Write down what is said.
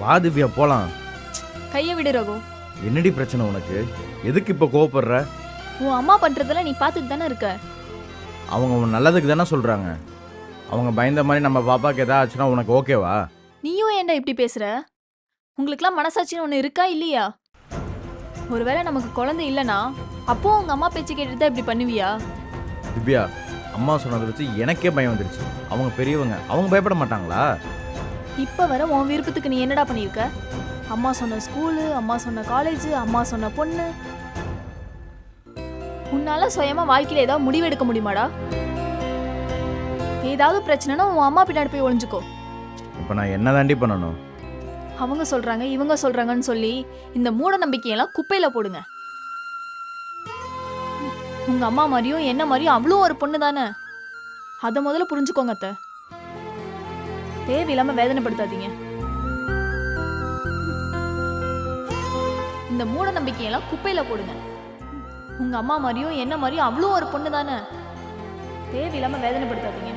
வா திவ்யா போலாம். கையை விடு ரகு. என்னடி பிரச்சனை உனக்கு? எதுக்கு இப்போ கோவப்படுற? உன் அம்மா பண்றதெல்லாம் நீ பார்த்துட்டு தானே இருக்க? அவங்க உன் நல்லதுக்கு தானே சொல்றாங்க. அவங்க பயந்த மாதிரி நம்ம பாப்பாக்கு எதாவது ஆச்சுன்னா உனக்கு ஓகேவா? நீயும் ஏன்டா இப்படி பேசுற? உங்களுக்குலாம் மனசாட்சின்னு ஒன்று இருக்கா இல்லையா? ஒருவேளை நமக்கு குழந்தை இல்லைனா அப்போ உங்க அம்மா பேச்சு கேட்டுட்டு தான் இப்படி பண்ணுவியா? திவ்யா அம்மா சொன்னதை வச்சு எனக்கே பயம் வந்துருச்சு. அவங்க பெரியவங்க அவங்க பயப்பட மாட்டாங்களா? இப்ப வர உன் விருப்பத்துக்கு நீ என்னடா பண்ணியிருக்க? அம்மா சொன்ன ஸ்கூலு அம்மா சொன்ன காலேஜ் அம்மா சொன்ன பொண்ணு. உன்னால சுயமா வாழ்க்கையில ஏதாவது முடிவு எடுக்க முடியுமாடா? ஏதாவது பிரச்சனைனா உன் அம்மா பின்னாடி போய் ஒளிஞ்சுக்கோ. இப்போ நான் என்ன தாண்டி பண்ணணும்? அவங்க சொல்றாங்க இவங்க சொல்றாங்கன்னு சொல்லி இந்த மூட நம்பிக்கையெல்லாம் குப்பையில போடுங்க. உங்க அம்மா மாதிரியும் என்ன மாதிரியும் அவ்வளோ ஒரு பொண்ணு தானே அதை முதல்ல புரிஞ்சுக்கோங்க அத்தை. தேவையில்லாம வேதனைப்படுத்தாதீங்க. இந்த மூட நம்பிக்கையெல்லாம் குப்பையில போடுங்க. உங்க அம்மா மாதிரியும் என்ன மாதிரியும் அவ்வளோ ஒரு பொண்ணு தானே தேவையில்லாம வேதனைப்படுத்தாதீங்க.